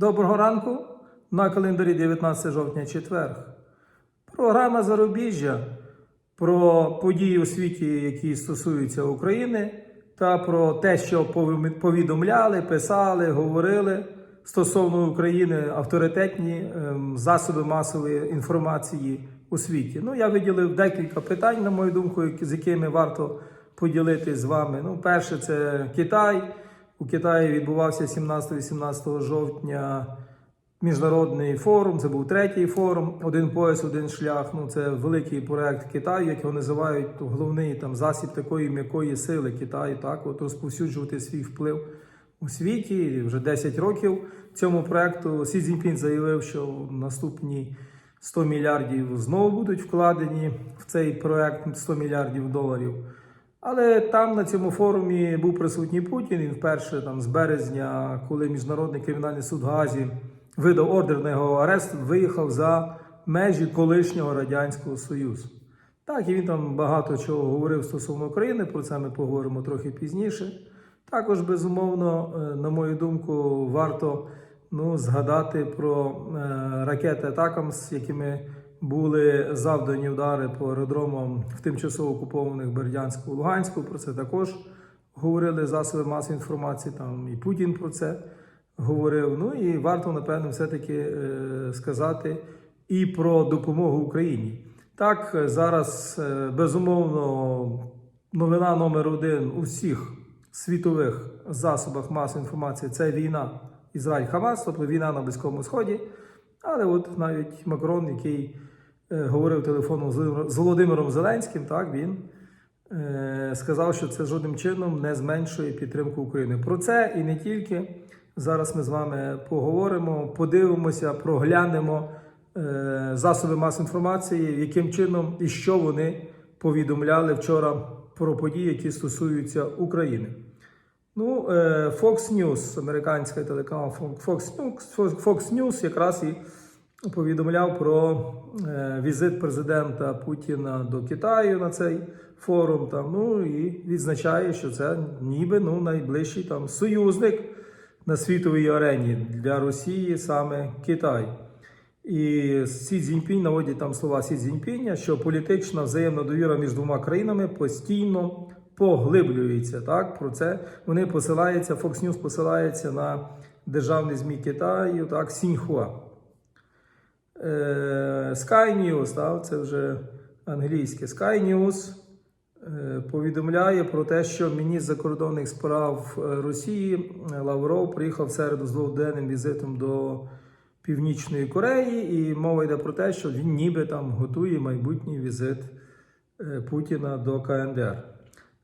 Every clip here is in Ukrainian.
Доброго ранку на календарі 19 жовтня четверг. Програма Зарубіжжя про події у світі, які стосуються України, та про те, що повідомляли, писали, говорили стосовно України авторитетні ем, засоби масової інформації у світі. Ну, я виділив декілька питань, на мою думку, з якими варто поділитись з вами. Ну, перше, це Китай. У Китаї відбувався 17-18 жовтня міжнародний форум. Це був третій форум. Один пояс, один шлях. Ну це великий проект Китаю, як його називають, головний там засіб такої м'якої сили Китаю. Так, от розповсюджувати свій вплив у світі. Вже 10 років цьому проекту Сі Цзіньпін заявив, що наступні 100 мільярдів знову будуть вкладені в цей проект 100 мільярдів доларів. Але там на цьому форумі був присутній Путін. Він вперше там з березня, коли міжнародний кримінальний суд Газі видав ордер на його арест, виїхав за межі колишнього радянського союзу. Так, і він там багато чого говорив стосовно України. Про це ми поговоримо трохи пізніше. Також, безумовно, е, на мою думку, варто ну, згадати про е, ракети Атакамс, якими були завдані удари по аеродромам в тимчасово окупованих Бердянську Луганську. Про це також говорили засоби масової інформації. Там і Путін про це говорив. Ну і варто, напевно, все-таки е, сказати і про допомогу Україні. Так, зараз е, безумовно новина номер один у всіх світових засобах масової інформації це війна Ізраїль-Хамас, тобто війна на Близькому Сході. Але от навіть Макрон, який говорив телефоном з Володимиром- Зеленським, так він е, сказав, що це жодним чином не зменшує підтримку України. Про це і не тільки. Зараз ми з вами поговоримо, подивимося, проглянемо е, засоби масової інформації, яким чином і що вони повідомляли вчора про події, які стосуються України. Ну, е, Fox News, американська телеканал Fox News, Fox News якраз і повідомляв про е, візит президента Путіна до Китаю на цей форум. Там, ну і відзначає, що це ніби ну, найближчий там союзник на світовій арені для Росії саме Китай. І Сі Цзіньпінь наводять там слова Сі Цзіньпіня, що політична взаємна довіра між двома країнами постійно поглиблюється. Так, про це вони посилаються, Fox News посилається на державний ЗМІ Китаю, так, Сіньхуа. Е, Sky News, так, це вже англійське. Sky News е, повідомляє про те, що міністр закордонних справ е, Росії Лавров приїхав в середу з дводенним візитом до Північної Кореї, і мова йде про те, що він ніби там готує майбутній візит Путіна до КНДР.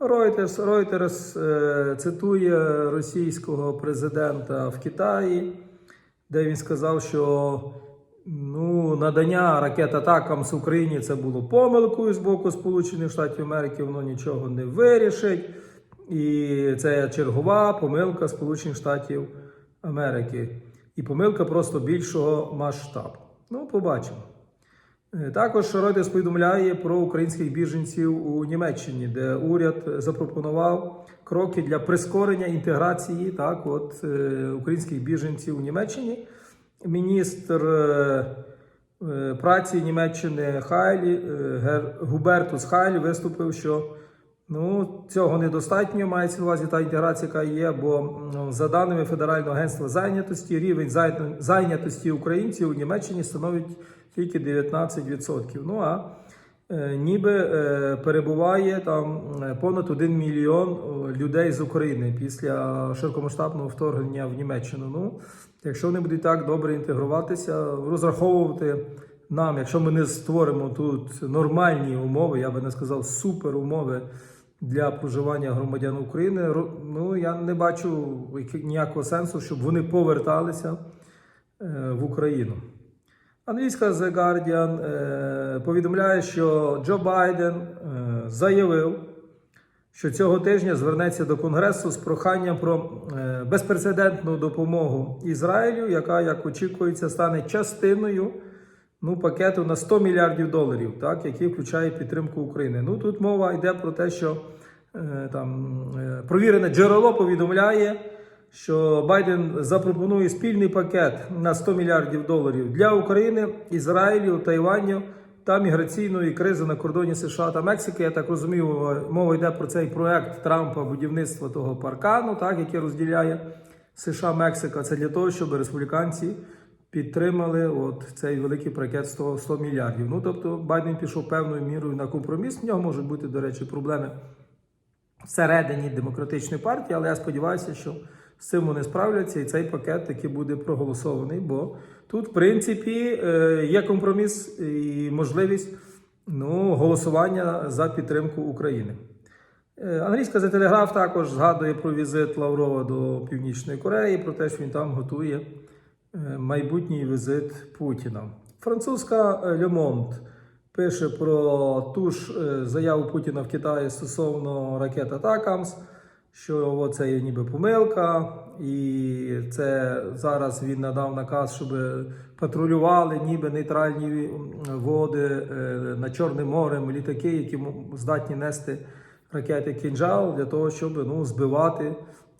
Reuters, Reuters цитує російського президента в Китаї, де він сказав, що ну, надання ракет атакам з Україні це було помилкою з боку Сполучених Штатів Америки, воно нічого не вирішить. І це чергова помилка Сполучених Штатів Америки. І помилка просто більшого масштабу. Ну, побачимо. Е, Також Reuters повідомляє про українських біженців у Німеччині, де уряд запропонував кроки для прискорення інтеграції так, от, е, українських біженців у Німеччині. Міністр е, е, праці Німеччини Хайлі, е, Губертус Хайлі виступив, що ну, цього недостатньо, мається на увазі та інтеграція, яка є, бо ну, за даними Федерального агентства зайнятості, рівень зайнятості українців у Німеччині становить тільки 19%. Ну а ніби е, перебуває там е, понад 1 мільйон е, людей з України після широкомасштабного вторгнення в Німеччину. Ну, якщо вони будуть так добре інтегруватися, розраховувати нам, якщо ми не створимо тут нормальні умови, я би не сказав супер умови для проживання громадян України, ну я не бачу ніякого сенсу, щоб вони поверталися е, в Україну. Англійська The Guardian е, повідомляє, що Джо Байден е, заявив, що цього тижня звернеться до Конгресу з проханням про е, безпрецедентну допомогу Ізраїлю, яка, як очікується, стане частиною ну, пакету на 100 мільярдів доларів, так, який включає підтримку України. Ну тут мова йде про те, що е, там е, провірене джерело повідомляє, що Байден запропонує спільний пакет на 100 мільярдів доларів для України, Ізраїлю, Тайваню та міграційної кризи на кордоні США та Мексики. Я так розумію, мова йде про цей проект Трампа будівництва того паркану, так який розділяє США Мексика. Це для того, щоб республіканці підтримали от цей великий пакет 100, 100 мільярдів. Ну тобто Байден пішов певною мірою на компроміс. В нього можуть бути, до речі, проблеми всередині демократичної партії, але я сподіваюся, що з цим вони справляться, і цей пакет таки буде проголосований. Бо тут, в принципі, е, є компроміс і можливість ну, голосування за підтримку України. Е, Англійська The Telegraph також згадує про візит Лаврова до Північної Кореї, про те, що він там готує е, майбутній візит Путіна. Французька Monde пише про ту ж заяву Путіна в Китаї стосовно ракет Атакамс, що це є ніби помилка, і це зараз він надав наказ, щоб патрулювали ніби нейтральні води е, над Чорним морем, літаки, які здатні нести ракети кінжал для того, щоб ну, збивати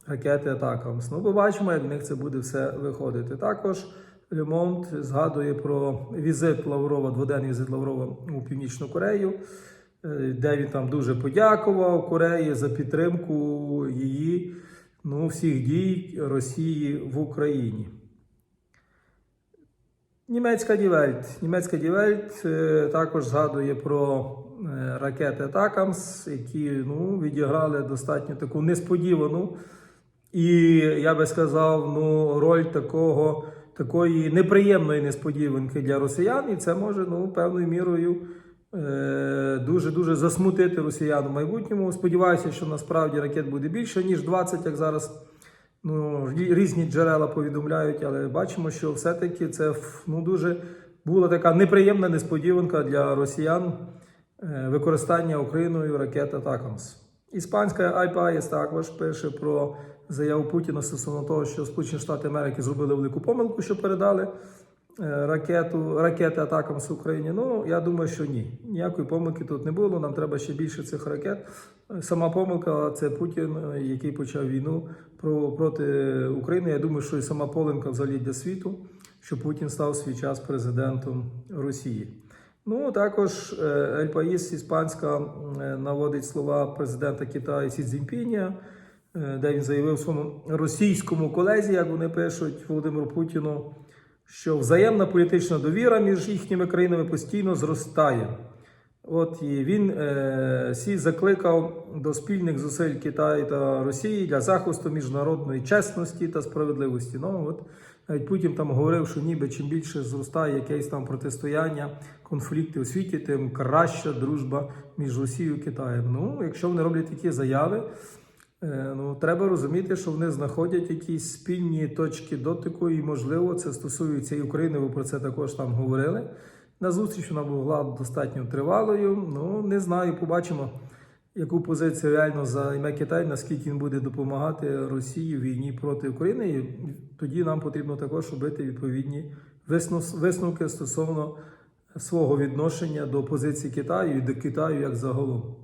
ракети Атакамс. Ну, побачимо, як в них це буде все виходити. Також Лемонт згадує про візит Лаврова, дводенний візит Лаврова у Північну Корею, е, де він там дуже подякував Кореї за підтримку її ну, всіх дій Росії в Україні. Німецька Дівельт. Німецька Дівельт е, також згадує про е, ракети Атакамс, які ну, відіграли достатньо таку несподівану і я би сказав, ну, роль такого, такої неприємної несподіванки для росіян, і це може ну, певною мірою е, дуже-дуже засмутити росіян в майбутньому. Сподіваюся, що насправді ракет буде більше, ніж 20, як зараз ну, різні джерела повідомляють, але бачимо, що все-таки це ну, дуже була така неприємна несподіванка для росіян е, використання Україною ракет Атакамс. Іспанська IPAS також пише про заяву Путіна стосовно того, що Сполучені Штати Америки зробили велику помилку, що передали ракету, ракети атакам з Україні. Ну, я думаю, що ні. Ніякої помилки тут не було. Нам треба ще більше цих ракет. Е, Сама помилка це Путін, е, який почав війну проти України. Я думаю, що і сама помилка взагалі для світу, що Путін став свій час президентом Росії. Ну, також е, Ель Паїс іспанська е, наводить слова президента Китаю Сі Цзіньпіня, е, де він заявив своєму російському колезі, як вони пишуть, Володимиру Путіну, що взаємна політична довіра між їхніми країнами постійно зростає. От і він е, Сі закликав до спільних зусиль Китаю та Росії для захисту міжнародної чесності та справедливості. Ну от навіть Путін там говорив, що ніби чим більше зростає якесь там протистояння, конфлікти у світі, тим краща дружба між Росією і Китаєм. Ну, якщо вони роблять такі заяви, ну треба розуміти, що вони знаходять якісь спільні точки дотику, і можливо це стосується і України. Ви про це також там говорили. На зустріч вона була достатньо тривалою. Ну не знаю, побачимо, яку позицію реально займе Китай, наскільки він буде допомагати Росії в війні проти України. І тоді нам потрібно також робити відповідні висновки стосовно свого відношення до позиції Китаю і до Китаю як загалом.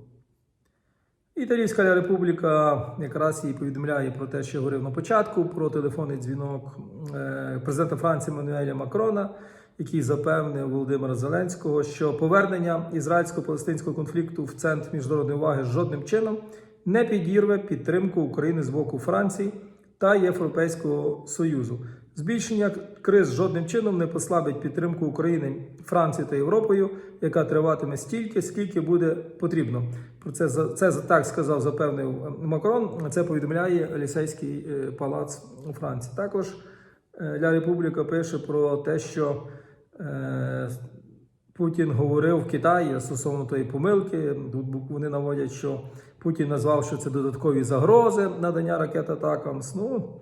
Італійська республіка якраз їй повідомляє про те, що я говорив на початку, про телефонний дзвінок е, президента Франції Мануеля Макрона, який запевнив Володимира Зеленського, що повернення ізраїльсько-палестинського конфлікту в центр міжнародної уваги жодним чином не підірве підтримку України з боку Франції та Європейського Союзу. Збільшення криз жодним чином не послабить підтримку України, Франції та Європою, яка триватиме стільки, скільки буде потрібно. Про це це так сказав, запевнив Макрон. Це повідомляє Елісейський е, палац у Франції. Також е, Ля Републіка пише про те, що е, Путін говорив в Китаї стосовно тої помилки. Тут вони наводять, що Путін назвав, що це додаткові загрози надання ракет атакамс. Ну,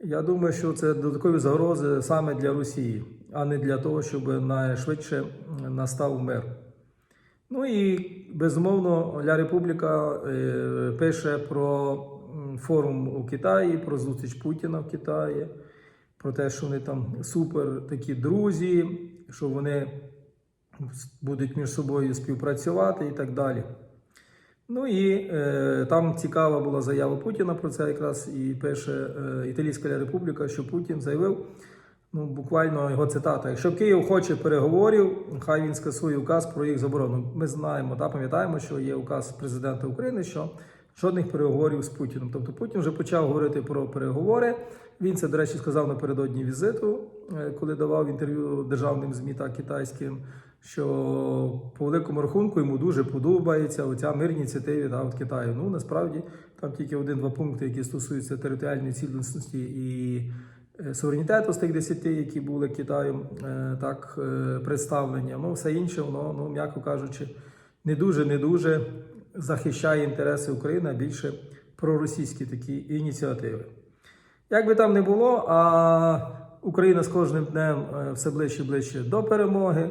я думаю, що це додаткові загрози саме для Росії, а не для того, щоб найшвидше настав мир. Ну і безумовно, Ля Републіка е, пише про форум у Китаї, про зустріч Путіна в Китаї, про те, що вони там супер такі друзі, що вони будуть між собою співпрацювати і так далі. Ну і е, там цікава була заява Путіна про це якраз і пише е, Італійська Республіка, що Путін заявив, ну буквально його цитата: якщо Київ хоче переговорів, хай він скасує указ про їх заборону. Ми знаємо та пам'ятаємо, що є указ президента України, що жодних переговорів з Путіним. Тобто Путін вже почав говорити про переговори. Він це, до речі, сказав напередодні візиту, е, коли давав інтерв'ю державним ЗМІ та китайським. Що по великому рахунку йому дуже подобається оця мирна ініціатива да, от Китаю. Ну насправді там тільки один-два пункти, які стосуються територіальної цілісності і е, суверенітету з тих десяти, які були Китаєм е, так е, представлені. Ну все інше, воно, ну м'яко кажучи, не дуже не дуже захищає інтереси України, а більше проросійські такі ініціативи. Як би там не було, а Україна з кожним днем все ближче і ближче до перемоги.